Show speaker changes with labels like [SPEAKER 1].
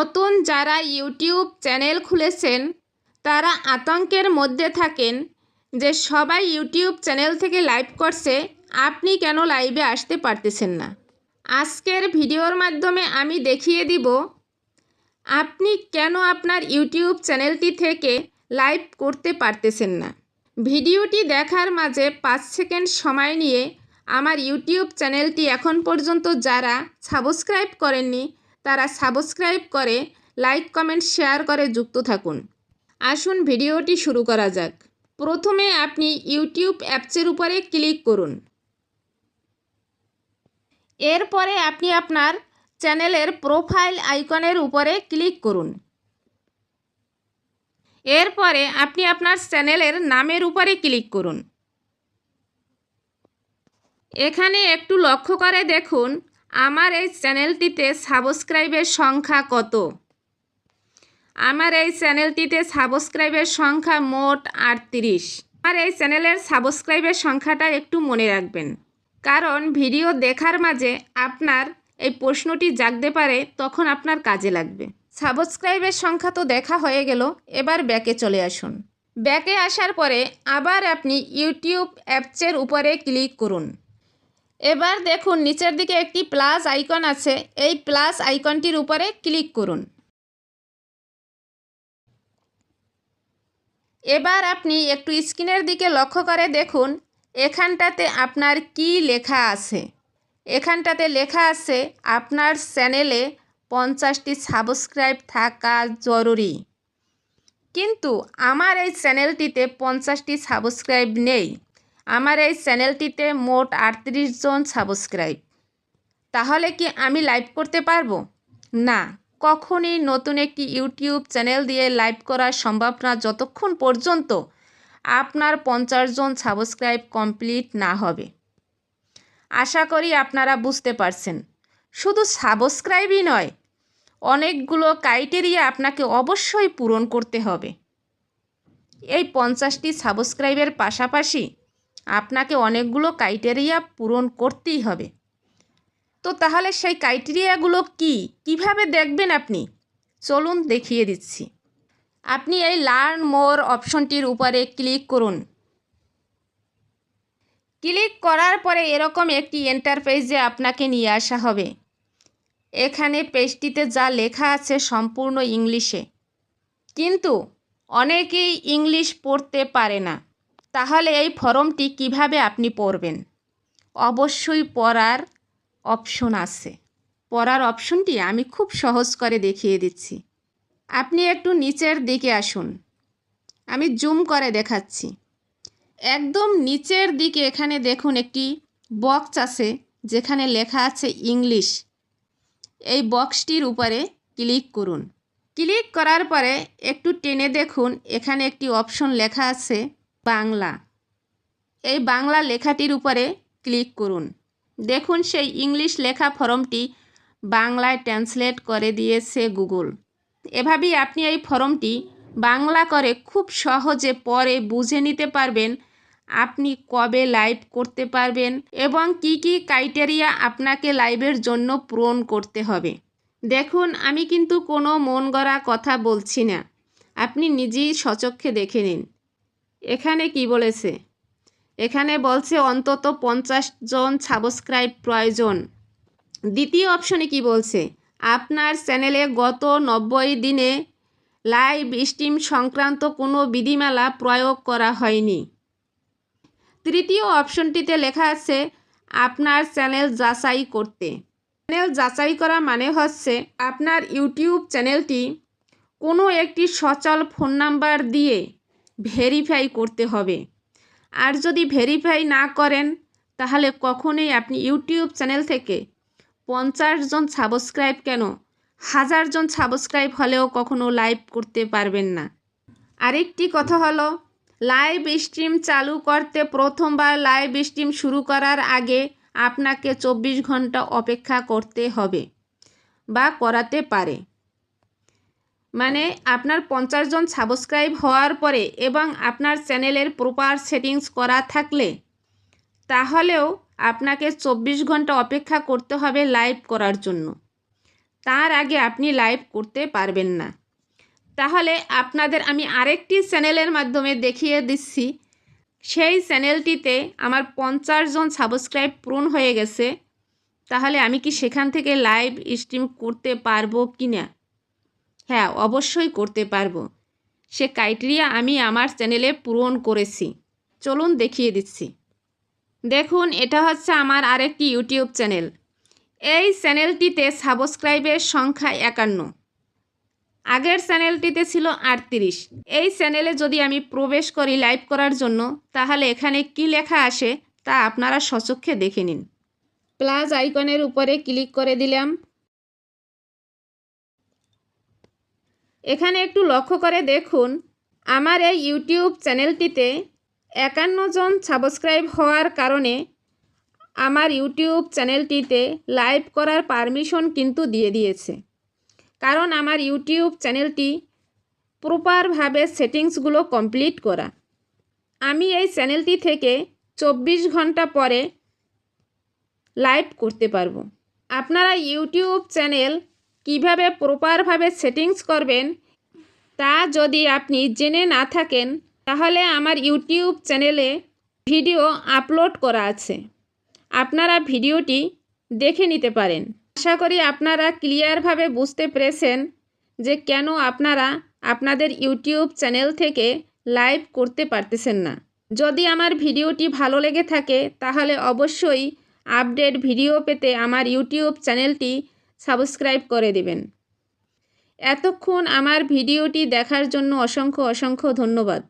[SPEAKER 1] নতুন যারা YouTube channel খুলেছেন, তারা আতঙ্কের মধ্যে থাকেন যে সবাই ইউটিউব চ্যানেল থেকে লাইভ করছে, আপনি কেন লাইভে আসতে পারতেছেন না? আজকের ভিডিওর মাধ্যমে আমি দেখিয়ে দিব, আপনি কেন আপনার ইউটিউব চ্যানেলটি থেকে লাইভ করতে পারতেছেন না? ভিডিওটি দেখার মাঝে পাঁচ সেকেন্ড সময় নিয়ে আমার ইউটিউব চ্যানেলটি এখন পর্যন্ত যারা সাবস্ক্রাইব করেননি তারা সাবস্ক্রাইব করে, লাইক, কমেন্ট, শেয়ার করে যুক্ত থাকুন। আসুন ভিডিওটি শুরু করা যাক। প্রথমে আপনি ইউটিউব অ্যাপসের উপরে ক্লিক করুন। এরপরে আপনি আপনার চ্যানেলের প্রোফাইল আইকনের উপরে ক্লিক করুন। এরপরে আপনি আপনার চ্যানেলের নামের উপরে ক্লিক করুন। এখানে একটু লক্ষ্য করে দেখুন আমার এই চ্যানেলটিতে সাবস্ক্রাইবের সংখ্যা কত? আমার এই চ্যানেলটিতে সাবস্ক্রাইবের সংখ্যা মোট আটত্রিশ। আমার এই চ্যানেলের সাবস্ক্রাইবের সংখ্যাটা একটু মনে রাখবেন। কারণ ভিডিও দেখার মাঝে আপনার এই প্রশ্নটি জাগতে পারে, তখন আপনার কাজে লাগবে। সাবস্ক্রাইবের সংখ্যা তো দেখা হয়ে গেল, এবার ব্যাকে চলে আসুন। ব্যাকে আসার পরে আবার আপনি ইউটিউব অ্যাপসের উপরে ক্লিক করুন। এবার দেখুন, নিচের দিকে একটি প্লাস আইকন আছে। এই প্লাস আইকনটির উপরে ক্লিক করুন। এবার আপনি একটু স্ক্রিনের দিকে লক্ষ্য করে দেখুন, এখানটাতে আপনার কি লেখা আছে। এখানটাতে লেখা আছে, আপনার চ্যানেলে পঞ্চাশটি সাবস্ক্রাইব থাকা জরুরি। কিন্তু আমার এই চ্যানেলটিতে পঞ্চাশটি সাবস্ক্রাইব নেই। আমার এই চ্যানেলটিতে মোট আটত্রিশ জন সাবস্ক্রাইব। তাহলে কি আমি লাইভ করতে পারব? না, কখনই নতুন একটি ইউটিউব চ্যানেল দিয়ে লাইভ করা সম্ভব না যতক্ষণ পর্যন্ত আপনার পঞ্চাশ জন সাবস্ক্রাইব কমপ্লিট না হবে। আশা করি আপনারা বুঝতে পারছেন। শুধু সাবস্ক্রাইবই নয়, অনেকগুলো ক্রাইটেরিয়া আপনাকে অবশ্যই পূরণ করতে হবে। এই পঞ্চাশটি সাবস্ক্রাইবের পাশাপাশি আপনাকে অনেকগুলো ক্রাইটেরিয়া পূরণ করতেই হবে। তো তাহলে সেই ক্রাইটেরিয়াগুলো কি? কীভাবে দেখবেন আপনি? চলুন দেখিয়ে দিচ্ছি। আপনি এই লার্ন মোর অপশনটির উপরে ক্লিক করুন। ক্লিক করার পরে এরকম একটি এন্টারপ্রাইজে আপনাকে নিয়ে আসা হবে। এখানে পেজটিতে যা লেখা আছে সম্পূর্ণ ইংলিশে। কিন্তু অনেকেই ইংলিশ পড়তে পারে না। তাহলে এই ফর্মটি কীভাবে আপনি পড়বেন? অবশ্যই পড়ার অপশন আছে। পড়ার অপশনটি আমি খুব সহজ করে দেখিয়ে দিচ্ছি। আপনি একটু নিচের দিকে আসুন। আমি জুম করে দেখাচ্ছি। একদম নিচের দিকে এখানে দেখুন একটি বক্স আছে, যেখানে লেখা আছে ইংলিশ। এই বক্সটির উপরে ক্লিক করুন। ক্লিক করার পরে একটু টেনে দেখুন, এখানে একটি অপশন লেখা আছে বাংলা। এই বাংলা লেখাটির উপরে ক্লিক করুন। দেখুন সেই ইংলিশ লেখা ফর্মটি বাংলায় ট্রান্সলেট করে দিয়েছে গুগল। এভাবেই আপনি এই ফর্মটি বাংলা করে খুব সহজে পরে বুঝে নিতে পারবেন, আপনি কবে লাইভ করতে পারবেন এবং কি কি ক্রাইটেরিয়া আপনাকে লাইভের জন্য পূরণ করতে হবে। দেখুন, আমি কিন্তু কোনো মন গড়া কথা বলছি না। আপনি নিজেই সচক্ষে দেখে নিন। এখানে কি বলেছে? এখানে বলছে অন্তত পঞ্চাশ জন সাবস্ক্রাইব প্রয়োজন। দ্বিতীয় অপশনে কি বলছে? আপনার চ্যানেলে গত নব্বই দিনে লাইভ স্ট্রিম সংক্রান্ত কোনো বিধিমালা প্রয়োগ করা হয়নি। তৃতীয় অপশনটিতে লেখা আছে, আপনার চ্যানেল যাচাই করতে। চ্যানেল যাচাই করা মানে হচ্ছে, আপনার ইউটিউব চ্যানেলটি কোনো একটি সচল ফোন নাম্বার দিয়ে ভেরিফাই করতে হবে। আর যদি ভেরিফাই না করেন, তাহলে কখনোই আপনি ইউটিউব চ্যানেল থেকে পঞ্চাশ জন সাবস্ক্রাইব কেন, হাজার জন সাবস্ক্রাইব হলেও কখনো লাইভ করতে পারবেন না। আরেকটি কথা হলো লাইভ স্ট্রিম চালু করতে প্রথমবার লাইভ স্ট্রিম শুরু করার আগে আপনাকে চব্বিশ ঘণ্টা অপেক্ষা করতে হবে বা করাতে পারে। মানে আপনার পঞ্চাশ জন সাবস্ক্রাইব হওয়ার পরে এবং আপনার চ্যানেলের প্রপার সেটিংস করা থাকলে, তাহলেও আপনাকে চব্বিশ ঘণ্টা অপেক্ষা করতে হবে লাইভ করার জন্য। তার আগে আপনি লাইভ করতে পারবেন না। তাহলে আপনাদের আমি আরেকটি চ্যানেলের মাধ্যমে দেখিয়ে দিচ্ছি। সেই চ্যানেলটিতে আমার পঞ্চাশ জন সাবস্ক্রাইব পূরণ হয়ে গেছে। তাহলে আমি কি সেখান থেকে লাইভ স্ট্রিম করতে পারব কি না হ্যাঁ অবশ্যই করতে পারব। সে ক্রাইটেরিয়া আমি আমার চ্যানেলে পূরণ করেছি। চলুন দেখিয়ে দিচ্ছি। দেখুন, এটা হচ্ছে আমার আরেকটি ইউটিউব চ্যানেল। এই চ্যানেলটিতে সাবস্ক্রাইবের সংখ্যা একান্ন। আগের চ্যানেলটিতে ছিল আটত্রিশ। এই চ্যানেলে যদি আমি প্রবেশ করি লাইভ করার জন্য, তাহলে এখানে কি লেখা আসে তা আপনারা সচক্ষে দেখে নিন। প্লাস আইকনের উপরে ক্লিক করে দিলাম। এখানে একটু লক্ষ্য করে দেখুন, আমার এই ইউটিউব চ্যানেলটিতে একান্ন জন সাবস্ক্রাইব হওয়ার কারণে আমার ইউটিউব চ্যানেলটিতে লাইভ করার পারমিশন কিন্তু দিয়ে দিয়েছে। কারণ আমার ইউটিউব চ্যানেলটি প্রপারভাবে সেটিংসগুলো কমপ্লিট করা। আমি এই চ্যানেলটি থেকে চব্বিশ ঘণ্টা পরে লাইভ করতে পারব। আপনারা ইউটিউব চ্যানেল কীভাবে প্রপারভাবে সেটিংস করবেন তা যদি আপনি জেনে না থাকেন, তাহলে আমার ইউটিউব চ্যানেলে ভিডিও আপলোড করা আছে। আপনারা ভিডিওটি দেখে নিতে পারেন। আশা করি আপনারা ক্লিয়ারভাবে বুঝতে পেরেছেন যে কেন আপনারা আপনাদের ইউটিউব চ্যানেল থেকে লাইভ করতে পারতেছেন না। যদি আমার ভিডিওটি ভালো লেগে থাকে, তাহলে অবশ্যই আপডেট ভিডিও পেতে আমার ইউটিউব চ্যানেলটি সাবস্ক্রাইব করে দেবেন। এতক্ষণ আমার ভিডিওটি দেখার জন্য অসংখ্য অসংখ্য ধন্যবাদ।